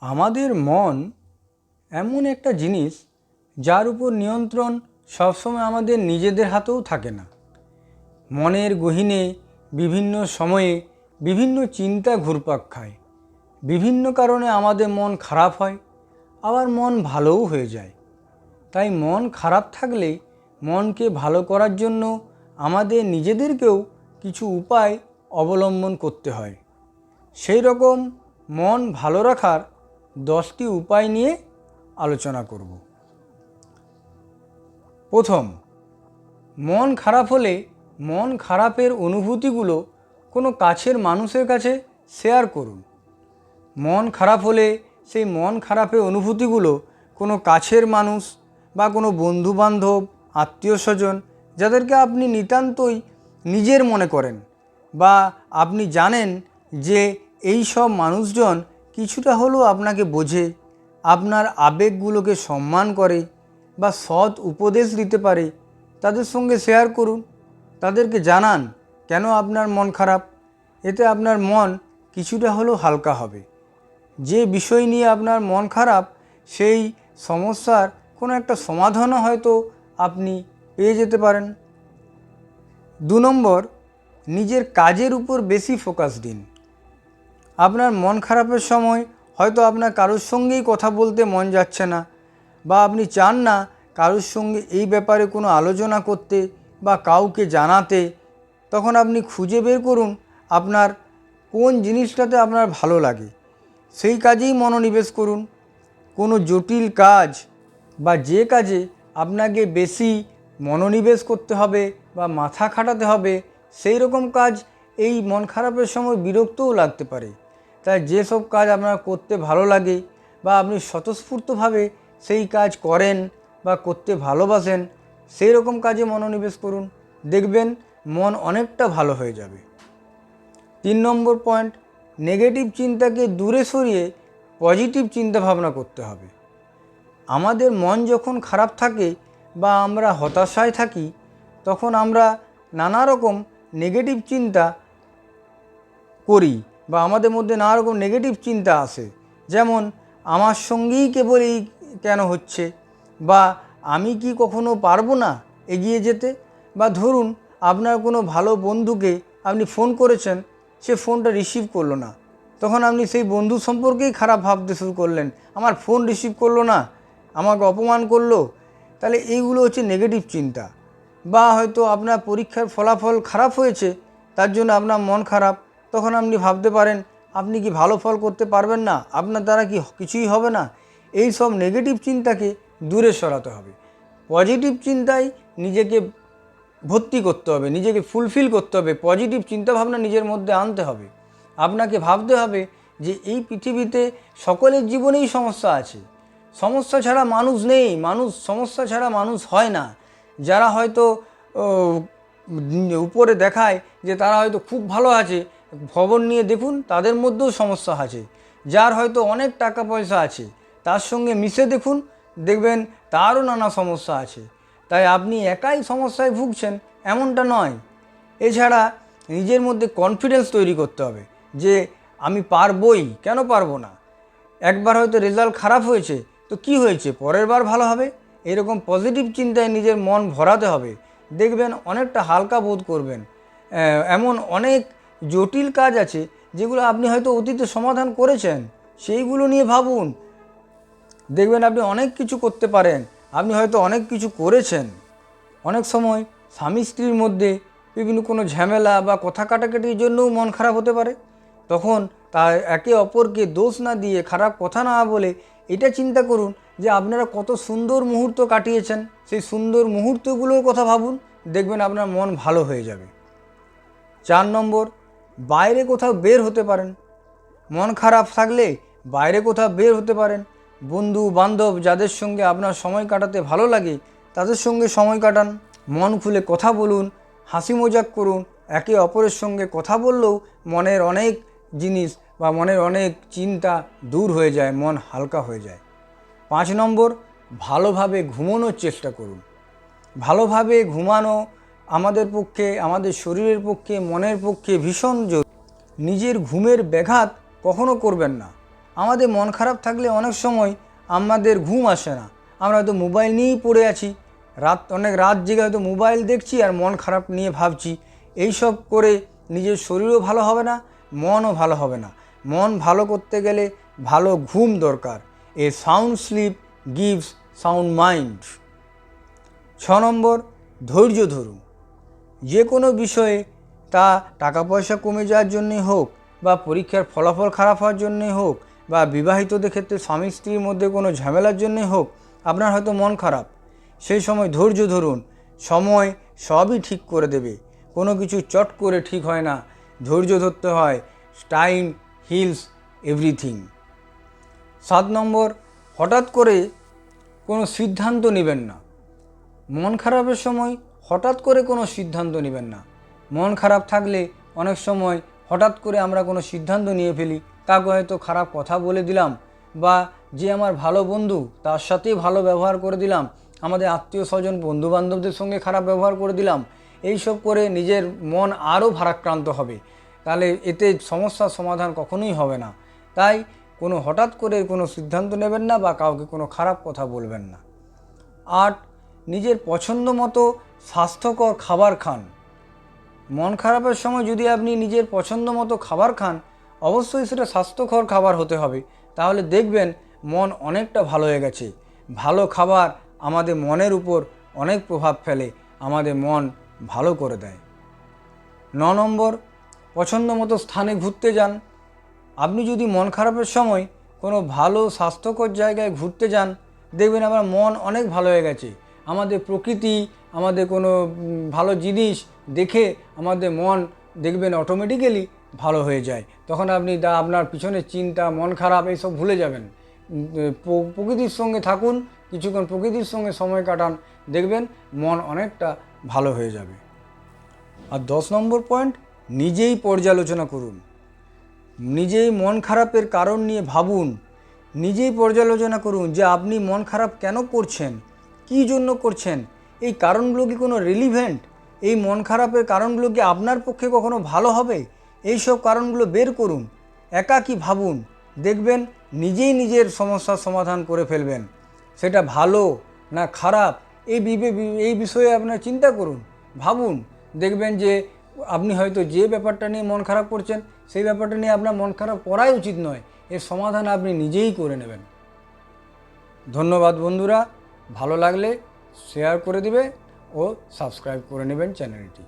আমাদের মন এমন একটা জিনিস যার উপর নিয়ন্ত্রণ সবসময় আমাদের নিজেদের হাতেও থাকে না। মনের গহীনে বিভিন্ন সময়ে বিভিন্ন চিন্তা ঘুরপাক খায়। বিভিন্ন কারণে আমাদের মন খারাপ হয়, আবার মন ভালোও হয়ে যায়। তাই মন খারাপ থাকলে মনকে ভালো করার জন্য আমাদের নিজেদেরকেও কিছু উপায় অবলম্বন করতে হয়। সেই রকম মন ভালো রাখার দশটি উপায় নিয়ে আলোচনা করব। প্রথম, মন খারাপ হলে মন খারাপের অনুভূতিগুলো কোনো কাছের মানুষের কাছে শেয়ার করুন। মন খারাপ হলে সেই মন খারাপের অনুভূতিগুলো কোনো কাছের মানুষ বা কোনো বন্ধুবান্ধব আত্মীয় স্বজন যাদেরকে আপনি নিতান্তই নিজের মনে করেন বা আপনি জানেন যে এই সব মানুষজন কিছুটা হলেও আপনাকে বোঝে, আপনার আবেগগুলোকে সম্মান করে বা সৎ উপদেশ দিতে পারে, তাদের সঙ্গে শেয়ার করুন। তাদেরকে জানান কেন আপনার মন খারাপ। এতে আপনার মন কিছুটা হলেও হালকা হবে। যে বিষয় নিয়ে আপনার মন খারাপ, সেই সমস্যার কোনো একটা সমাধানও হয়তো আপনি পেয়ে যেতে পারেন। দু নম্বর, নিজের কাজের উপর বেশি ফোকাস দিন। আপনার মন খারাপের সময় হয়তো আপনার কারোর সঙ্গেই কথা বলতে মন যাচ্ছে না বা আপনি চান না কারোর সঙ্গে এই ব্যাপারে কোনো আলোচনা করতে বা কাউকে জানাতে। তখন আপনি খুঁজে বের করুন আপনার কোন জিনিসটাতে আপনার ভালো লাগে। সেই কাজেই মনোনিবেশ করুন। কোনো জটিল কাজ বা যে কাজে আপনাকে বেশি মনোনিবেশ করতে হবে বা মাথা খাটাতে হবে সেই রকম কাজ এই মন খারাপের সময় বিরক্তও লাগতে পারে। তাই যেসব কাজ আপনার করতে ভালো লাগে বা আপনি স্বতঃস্ফূর্তভাবে সেই কাজ করেন বা করতে ভালোবাসেন, সেই রকম কাজে মনোনিবেশ করুন। দেখবেন মন অনেকটা ভালো হয়ে যাবে। তিন নম্বর পয়েন্ট, নেগেটিভ চিন্তাকে দূরে সরিয়ে পজিটিভ চিন্তা ভাবনা করতে হবে। আমাদের মন যখন খারাপ থাকে বা আমরা হতাশায় থাকি, তখন আমরা নানা রকম নেগেটিভ চিন্তা করি। বা আমাদের মধ্যে নানা রকম নেগেটিভ চিন্তা আসে। যেমন, আমার সঙ্গেই কেবল এই কেন হচ্ছে? বা আমি কি কখনো পারব না এগিয়ে যেতে? বা ধরুন, আপনার কোনো ভালো বন্ধুকে আপনি ফোন করেছেন, সে ফোনটা রিসিভ করল না। তখন আপনি সেই বন্ধু সম্পর্কেই খারাপ ভাবতে শুরু করলেন। আমার ফোন রিসিভ করল না, আমাকে অপমান করল। তাহলে এইগুলো হচ্ছে নেগেটিভ চিন্তা। বা হয়তো আপনার পরীক্ষার ফলাফল খারাপ হয়েছে, তার জন্য আপনার মন খারাপ। তখন আপনি ভাবতে পারেন, আপনি কি ভালো ফল করতে পারবেন না? আপনার দ্বারা কি কিছুই হবে না? এই সব নেগেটিভ চিন্তাকে দূরে সরাতে হবে। পজিটিভ চিন্তায় নিজেকে ভর্তি করতে হবে, নিজেকে ফুলফিল করতে হবে। পজিটিভ চিন্তাভাবনা নিজের মধ্যে আনতে হবে। আপনাকে ভাবতে হবে যে এই পৃথিবীতে সকলের জীবনেই সমস্যা আছে। সমস্যা ছাড়া মানুষ নেই, মানুষ, সমস্যা ছাড়া মানুষ হয় না। যারা হয়তো উপরে দেখায় যে তারা হয়তো খুব ভালো আছে খবর নিয়ে দেখুন, তাদের মধ্যেও সমস্যা আছে। যার হয়তো অনেক টাকা পয়সা আছে, তার সঙ্গে মিশে দেখুন, দেখবেন তারও নানা সমস্যা আছে। তাই আপনি একাই সমস্যায় ভুগছেন, এমনটা নয়। এছাড়া নিজের মধ্যে কনফিডেন্স তৈরি করতে হবে যে, আমি পারবই, কেন পারব না? একবার হয়তো রেজাল্ট খারাপ হয়েছে, তো কি হয়েছে? পরের বার ভালো হবে? এরকম পজিটিভ চিন্তায় নিজের মন ভরাতে হবে। দেখবেন অনেকটা হালকা বোধ করবেন। এমন অনেক জটিল কাজ আছে যেগুলো আপনি হয়তো অতীতে সমাধান করেছেন, সেইগুলো নিয়ে ভাবুন। দেখবেন আপনি অনেক কিছু করতে পারেন, আপনি হয়তো অনেক কিছু করেছেন। অনেক সময় স্বামী স্ত্রীর মধ্যে বিভিন্ন কোনো ঝামেলা বা কথা কাটাকাটির জন্যও মন খারাপ হতে পারে। তখন তা একে অপরকে দোষ না দিয়ে, খারাপ কথা না বলে এটা চিন্তা করুন যে আপনারা কত সুন্দর মুহূর্ত কাটিয়েছেন, সেই সুন্দর মুহূর্তগুলোর কথা ভাবুন, দেখবেন আপনার মন ভালো হয়ে যাবে। চার নম্বর বাইরে কোথাও বের হতে পারেন। মন খারাপ থাকলে বাইরে কোথাও বের হতে পারেন। বন্ধু, বান্ধব যাদের সঙ্গে আপনার সময় কাটাতে ভালো লাগে, তাদের সঙ্গে সময় কাটান। মন খুলে কথা বলুন, হাসি মজাক করুন, একে অপরের সঙ্গে কথা বললেও মনের অনেক জিনিস বা মনের অনেক চিন্তা দূর হয়ে যায়, মন হালকা হয়ে যায়। পাঁচ নম্বর, ভালোভাবে ঘুমানোর চেষ্টা করুন। ভালোভাবে ঘুমানো আমাদের পক্ষে, আমাদের শরীরের পক্ষে, মনের পক্ষে ভীষণ জরুরি। নিজের ঘুমের ব্যাঘাত কখনো করবেন না। আমাদের মন খারাপ থাকলে অনেক সময় আমাদের ঘুম আসে না। আমরা হয়তো মোবাইল নিয়েই পড়ে আছি। রাত, অনেক রাত জেগে হয়তো মোবাইল দেখছি আর মন খারাপ নিয়ে ভাবছি। এইসব করে নিজের শরীরও ভালো হবে না, মনও ভালো হবে না। মন ভালো করতে গেলে ভালো ঘুম দরকার। A sound sleep gives sound mind ছ নম্বর, ধৈর্য ধরুন। যে কোনো বিষয়ে তা টাকা পয়সা কমে যাওয়ার জন্যে হোক বা পরীক্ষার ফলাফল খারাপ হওয়ার জন্যে হোক বা বিবাহিতদের ক্ষেত্রে স্বামী স্ত্রীর মধ্যে কোনো ঝামেলার জন্যে হোক আপনার হয়তো মন খারাপ। সেই সময় ধৈর্য ধরুন, সময় সবই ঠিক করে দেবে। কোনো কিছু চট করে ঠিক হয় না, ধৈর্য ধরতে হয় টাইম হিলস, এভরিথিং। সাত নম্বর, হঠাৎ করে কোনো সিদ্ধান্ত নেবেন না। মন খারাপের সময় হঠাৎ করে কোনো সিদ্ধান্ত নেবেন না। মন খারাপ থাকলে অনেক সময় হঠাৎ করে আমরা কোনো সিদ্ধান্ত নিয়ে ফেলি। কাউকে হয়তো খারাপ কথা বলে দিলাম বা যে আমার ভালো বন্ধু, তার সাথেই ভালো ব্যবহার করে দিলাম, আমাদের আত্মীয় স্বজন বন্ধু বান্ধবদের সঙ্গে খারাপ ব্যবহার করে দিলাম, এইসব করে নিজের মন আরও ভারাক্রান্ত হবে। তাহলে এতে সমস্যার সমাধান কখনোই হবে না। তাই কোনো হঠাৎ করে কোনো সিদ্ধান্ত নেবেন না বা কাউকে কোনো খারাপ কথা বলবেন না। আট, নিজের পছন্দ মতো স্বাস্থ্যকর খাবার খান। মন খারাপের সময় যদি আপনি নিজের পছন্দ মতো খাবার খান, অবশ্যই সেটা স্বাস্থ্যকর খাবার হতে হবে। তাহলে দেখবেন মন অনেকটা ভালো হয়ে গেছে। ভালো খাবার আমাদের মনের উপর অনেক প্রভাব ফেলে, আমাদের মন ভালো করে দেয়। ন নম্বর, পছন্দ মতো স্থানে ঘুরতে যান। আপনি যদি মন খারাপের সময় কোনো ভালো স্বাস্থ্যকর জায়গায় ঘুরতে যান, দেখবেন আমার মন অনেক ভালো হয়ে গেছে। আমাদের প্রকৃতি আমাদের কোনো ভালো জিনিস দেখে আমাদের মন দেখবেন অটোমেটিক্যালি ভালো হয়ে যায়। তখন আপনি দা, আপনার পিছনে চিন্তা, মন খারাপ এইসব ভুলে যাবেন। প্রকৃতির সঙ্গে থাকুন, কিছুক্ষণ প্রকৃতির সঙ্গে সময় কাটান, দেখবেন মন অনেকটা ভালো হয়ে যাবে। আর দশ নম্বর পয়েন্ট নিজেই পর্যালোচনা করুন। নিজেই মন খারাপের কারণ নিয়ে ভাবুন। নিজেই পর্যালোচনা করুন যে আপনি মন খারাপ কেন করছেন? কী জন্য করছেন? এই কারণগুলো কি কোনো রিলিভেন্ট এই মন খারাপের কারণগুলো কি আপনার পক্ষে কখনো ভালো হবে? এই সব কারণগুলো বের করুন, একাকী ভাবুন, দেখবেন নিজেই নিজের সমস্যার সমাধান করে ফেলবেন। সেটা ভালো না খারাপ? এই এই বিষয়ে আপনার চিন্তা করুন, ভাবুন, দেখবেন যে আপনি হয়তো যে ব্যাপারটা নিয়ে মন খারাপ করছেন, সেই ব্যাপারটা নিয়ে আপনার মন খারাপ করাই উচিত নয়। এর সমাধান আপনি নিজেই করে নেবেন। ধন্যবাদ বন্ধুরা, ভালো লাগলে শেয়ার করে দিবে ও সাবস্ক্রাইব করে নেবেন চ্যানেলটি।